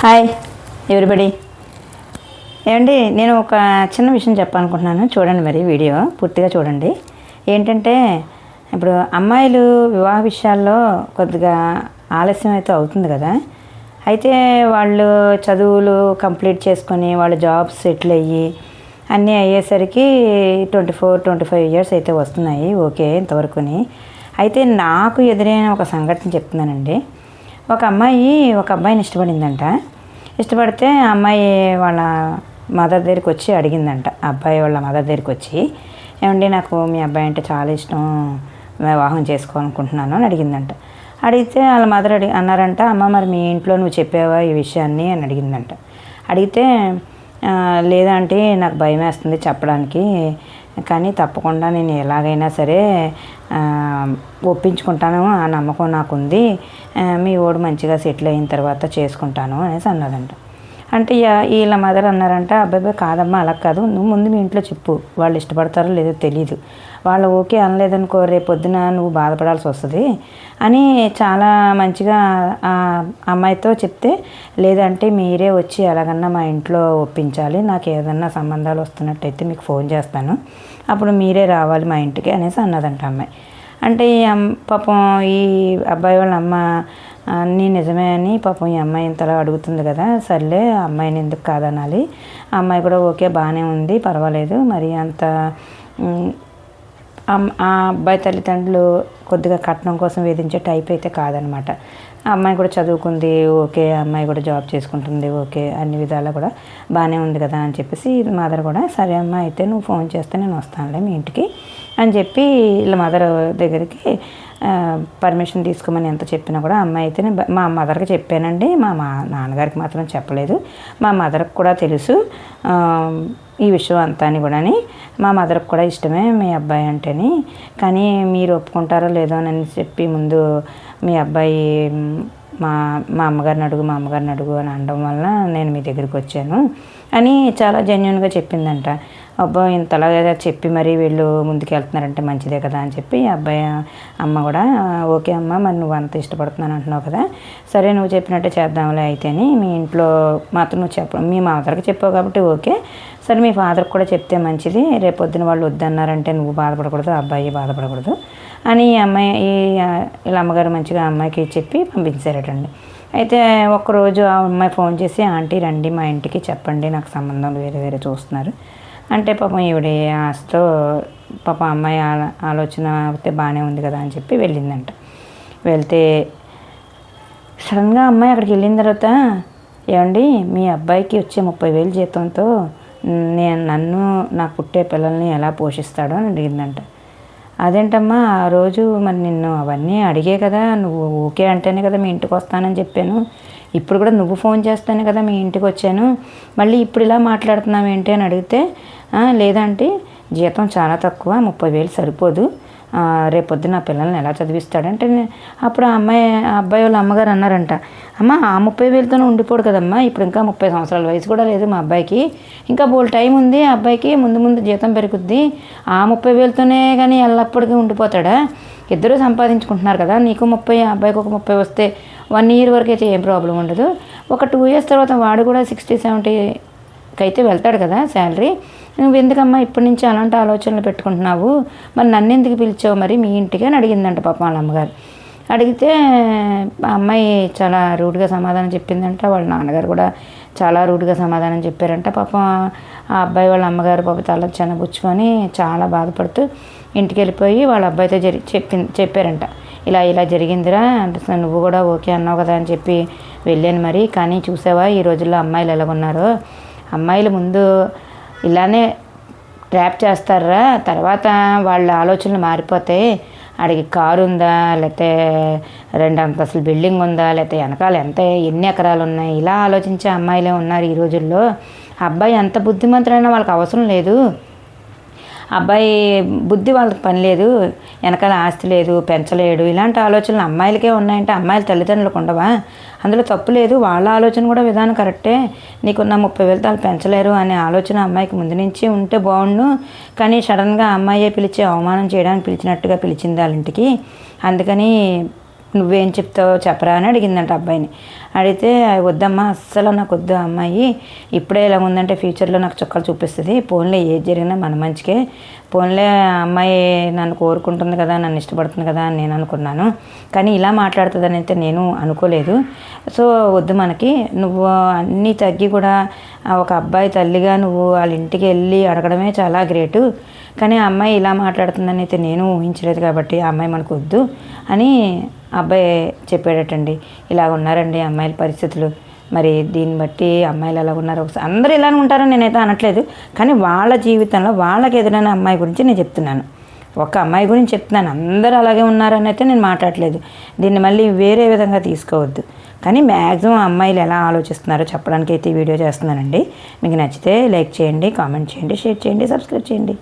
Hi everybody ఏమండి నేను ఒక చిన్న విషయం చెప్పాలనుకుంటున్నాను. చూడండి మరి వీడియో పూర్తిగా చూడండి. ఏంటంటే ఇప్పుడు అమ్మాయిలు వివాహ విషయాల్లో కొద్దిగా ఆలస్యం అయితే అవుతుంది కదా. అయితే వాళ్ళు చదువులు కంప్లీట్ చేసుకొని వాళ్ళ జాబ్స్ సెటిల్ అయ్యి అన్నీ అయ్యేసరికి twenty four twenty five years అయితే వస్తున్నాయి. ఓకే ఇంతవరకుని. అయితే నాకు ఎదురైన ఒక సంఘటన చెప్తున్నానండి. ఒక అమ్మాయి ఒక అబ్బాయిని ఇష్టపడిందంట. ఇష్టపడితే ఆ అమ్మాయి వాళ్ళ మదర్ దగ్గరికి వచ్చి అడిగిందంట. అబ్బాయి వాళ్ళ మదర్ దగ్గరికి వచ్చి ఏమండి నాకు మీ అబ్బాయి అంటే చాలా ఇష్టం. వివాహం చేసుకోవాలనుకుంటున్నాను అని అడిగిందంట. అడిగితే వాళ్ళ మదర్ అడిగి అన్నారంట అమ్మ మరి మీ ఇంట్లో నువ్వు చెప్పావా ఈ విషయాన్ని అని అడిగిందంట. అడిగితే లేదంటే నాకు భయం వేస్తుంది చెప్పడానికి. కానీ తప్పకుండా నేను ఎలాగైనా సరే ఒప్పించుకుంటాను ఆ నమ్మకం నాకుంది. మీ ఓడు మంచిగా సెటిల్ అయిన తర్వాత చేసుకుంటాను అనేసి అన్నదంట అంటే వీళ్ళ మదర్ అన్నారంట అబ్బాయి కాదమ్మా అలా కాదు. నువ్వు ముందు మీ ఇంట్లో చెప్పు. వాళ్ళు ఇష్టపడతారో లేదో తెలియదు వాళ్ళు ఓకే అనలేదనుకో రేపు పొద్దున నువ్వు బాధపడాల్సి వస్తుంది అని చాలా మంచిగా ఆ అమ్మాయితో చెప్తే లేదంటే మీరే వచ్చి ఎలాగన్నా మా ఇంట్లో ఒప్పించాలి. నాకు ఏదన్నా సంబంధాలు వస్తున్నట్టయితే మీకు ఫోన్ చేస్తాను. అప్పుడు మీరే రావాలి మా ఇంటికి అనేసి అన్నదంట అమ్మాయి. అంటే ఈ అమ్- పాపం ఈ అబ్బాయి వాళ్ళ అమ్మ అన్నీ నిజమే అని పాపం ఈ అమ్మాయి ఇంతలా అడుగుతుంది కదా సర్లే ఆ అమ్మాయిని ఎందుకు కాదనాలి? ఆ అమ్మాయి కూడా ఓకే బాగానే ఉంది పర్వాలేదు మరి అంత ఆ అబ్బాయి తల్లిదండ్రులు కొద్దిగా కట్నం కోసం వేధించే టైప్ అయితే కాదనమాట. ఆ అమ్మాయి కూడా చదువుకుంది ఓకే ఆ అమ్మాయి కూడా జాబ్ చేసుకుంటుంది ఓకే అన్ని విధాలా కూడా బాగానే ఉంది కదా అని చెప్పేసి మదర్ కూడా సరే అమ్మ అయితే నువ్వు ఫోన్ చేస్తే నేను వస్తానులే మీ ఇంటికి అని చెప్పి వీళ్ళ మదర్ దగ్గరికి పర్మిషన్ తీసుకోమని ఎంత చెప్పినా కూడా అమ్మాయి అయితే నేను మా మదర్కి చెప్పానండి మా మా నాన్నగారికి మాత్రం చెప్పలేదు. మా మదర్కి కూడా తెలుసు ఈ విషయం అంతా అని కూడాని మా మదర్కి కూడా ఇష్టమే మీ అబ్బాయి అంటేని. కానీ మీరు ఒప్పుకుంటారో లేదో అని చెప్పి ముందు మీ అబ్బాయి మా మా అమ్మగారిని అడుగు మా అమ్మగారిని అడుగు అని అనడం వల్ల నేను మీ దగ్గరికి వచ్చాను. అని చాలా జెన్యున్గా చెప్పిందంట. అబ్బా ఇంతలాగా చెప్పి మరీ వీళ్ళు ముందుకు వెళ్తున్నారంటే మంచిదే కదా అని చెప్పి అబ్బాయి అమ్మ కూడా ఓకే అమ్మ మరి నువ్వు అంత ఇష్టపడుతున్నాను అంటున్నావు కదా సరే నువ్వు చెప్పినట్టే చేద్దాంలే అయితేని మీ ఇంట్లో మాత్రం నువ్వు చెప్ప మీ మదర్కి చెప్పావు కాబట్టి ఓకే. సరే మీ ఫాదర్కి కూడా చెప్తే మంచిది. రేపొద్దున వాళ్ళు వద్దన్నారంటే నువ్వు బాధపడకూడదు ఆ అబ్బాయి బాధపడకూడదు అని ఈ అమ్మాయి ఈ వీళ్ళ అమ్మగారు మంచిగా అమ్మాయికి చెప్పి పంపించారటండి. అయితే ఒకరోజు ఆ అమ్మాయి ఫోన్ చేసి ఆంటీ రండి మా ఇంటికి చెప్పండి నాకు సంబంధాలు వేరే వేరే చూస్తున్నారు. అంటే పాపం ఈవిడ ఆశతో పాపం అమ్మాయి ఆలోచన అయితే బాగానే ఉంది కదా అని చెప్పి వెళ్ళిందంట. వెళ్తే సడన్గా అమ్మాయి అక్కడికి వెళ్ళిన తర్వాత ఏమండి మీ అబ్బాయికి వచ్చే ముప్పై వేలు జీతంతో నేను నన్ను నా పుట్టే పిల్లల్ని ఎలా పోషిస్తాడో అని అడిగిందంట. అదేంటమ్మా ఆ రోజు మరి నిన్ను అవన్నీ అడిగే కదా నువ్వు ఓకే అంటేనే కదా మీ ఇంటికి వస్తానని చెప్పాను. ఇప్పుడు కూడా నువ్వు ఫోన్ చేస్తానే కదా మీ ఇంటికి వచ్చాను. మళ్ళీ ఇప్పుడు ఇలా మాట్లాడుతున్నావు ఏంటి అని అడిగితే లేదంటే జీతం చాలా తక్కువ ముప్పై వేలు సరిపోదు. రేపొద్దు నా పిల్లల్ని ఎలా చదివిస్తాడంటే అప్పుడు ఆ అమ్మాయి ఆ అబ్బాయి వాళ్ళ అమ్మగారు అన్నారంట అమ్మ ఆ ముప్పై వేలతోనే ఉండిపోడు కదమ్మా ఇప్పుడు ఇంకా ముప్పై సంవత్సరాల వయసు కూడా లేదు మా అబ్బాయికి. ఇంకా బోల్ టైం ఉంది ఆ అబ్బాయికి ముందు ముందు జీతం పెరుగుద్ది. ఆ ముప్పై వేలతోనే కానీ ఎల్లప్పటికీ ఉండిపోతాడా? ఇద్దరూ సంపాదించుకుంటున్నారు కదా నీకు ముప్పై ఆ అబ్బాయికి ఒక ముప్పై వస్తే వన్ ఇయర్ వరకు అయితే ఏం ప్రాబ్లం ఉండదు. ఒక టూ ఇయర్స్ తర్వాత వాడు కూడా సిక్స్టీ సెవెంటీ అయితే వెళ్తాడు కదా శాలరీ. నువ్వు ఎందుకమ్మా ఇప్పటి నుంచి అలాంటి ఆలోచనలు పెట్టుకుంటున్నావు? మరి నన్ను ఎందుకు పిలిచావు మరి మీ ఇంటికి అని అడిగిందంట పాపం వాళ్ళ అమ్మగారు. అడిగితే ఆ అమ్మాయి చాలా రూడ్గా సమాధానం చెప్పిందంట వాళ్ళ నాన్నగారు కూడా చాలా రూడ్గా సమాధానం చెప్పారంట. పాపం ఆ అబ్బాయి వాళ్ళ అమ్మగారు పాప తల చెనబుచ్చుకొని చాలా బాధపడుతూ ఇంటికి వెళ్ళిపోయి వాళ్ళ అబ్బాయితో జరి చెప్పి చెప్పారంట. ఇలా ఇలా జరిగిందిరా అంటే నువ్వు కూడా ఓకే అన్నావు కదా అని చెప్పి వెళ్ళాను మరి. కానీ చూసావా ఈ రోజుల్లో అమ్మాయిలు ఎలాగున్నారో? అమ్మాయిలు ముందు ఇలానే ట్రాప్ చేస్తారా? తర్వాత వాళ్ళ ఆలోచనలు మారిపోతాయి ఆడికి కారు ఉందా లేకపోతే రెండు అంతస్తుల బిల్డింగ్ ఉందా? లేకపోతే వెనకాల ఎంత ఎన్ని ఎకరాలు ఉన్నాయి? ఇలా ఆలోచించే అమ్మాయిలే ఉన్నారు ఈ రోజుల్లో. అబ్బాయి ఎంత బుద్ధిమంతుడైనా వాళ్ళకి అవసరం లేదు. అబ్బాయి బుద్ధి వాళ్ళకి పని లేదు. వెనకాల ఆస్తి లేదు పెంచలేడు. ఇలాంటి ఆలోచనలు అమ్మాయిలకే ఉన్నాయంటే అమ్మాయిల తల్లిదండ్రులకు ఉండవా? అందులో తప్పు లేదు. వాళ్ళ ఆలోచన కూడా విధానం కరెక్టే. నీకున్న ముప్పై వేలు వాళ్ళు పెంచలేరు అనే ఆలోచన అమ్మాయికి ముందు నుంచి ఉంటే బాగుండు కానీ సడన్గా అమ్మాయే పిలిచి అవమానం చేయడానికి పిలిచినట్టుగా పిలిచింది వాళ్ళ ఇంటికి. అందుకని నువ్వేం చెప్తావో చెప్పరా అని అడిగిందంట అబ్బాయిని. అడిగితే వద్దమ్మా అస్సలు నాకు వద్దు ఆ అమ్మాయి. ఇప్పుడే ఇలా ఉందంటే ఫ్యూచర్లో నాకు చుక్కలు చూపిస్తుంది. పోన్లే ఏది జరిగినా మన మంచికే. పోన్లే ఆ అమ్మాయి నన్ను కోరుకుంటుంది కదా నన్ను ఇష్టపడుతుంది కదా అని నేను అనుకున్నాను. కానీ ఇలా మాట్లాడుతుందని అయితే నేను అనుకోలేదు. సో వద్దు మనకి. నువ్వు అన్నీ తగ్గి కూడా ఒక అబ్బాయి తల్లిగా నువ్వు వాళ్ళ ఇంటికి వెళ్ళి అడగడమే చాలా గ్రేటు కానీ ఆ అమ్మాయి ఇలా మాట్లాడుతుందని అయితే నేను ఊహించలేదు కాబట్టి ఆ అమ్మాయి మనకు వద్దు అని అబ్బాయి చెప్పాడటండి ఇలా ఉన్నారండి అమ్మాయిల పరిస్థితులు. మరి దీన్ని బట్టి అమ్మాయిలు ఎలా ఉన్నారు? ఒకసారి అందరూ ఇలానే ఉంటారని నేనైతే అనట్లేదు. కానీ వాళ్ళ జీవితంలో వాళ్ళకి ఎదురైన అమ్మాయి గురించి నేను చెప్తున్నాను. ఒక అమ్మాయి గురించి చెప్తున్నాను. అందరూ అలాగే ఉన్నారని అయితే నేను మాట్లాడలేదు. దీన్ని మళ్ళీ వేరే విధంగా తీసుకోవద్దు. కానీ మ్యాక్సిమం అమ్మాయిలు ఎలా ఆలోచిస్తున్నారో చెప్పడానికి అయితే వీడియో చేస్తున్నానండి. మీకు నచ్చితే లైక్ చేయండి కామెంట్ చేయండి షేర్ చేయండి సబ్స్క్రైబ్ చేయండి.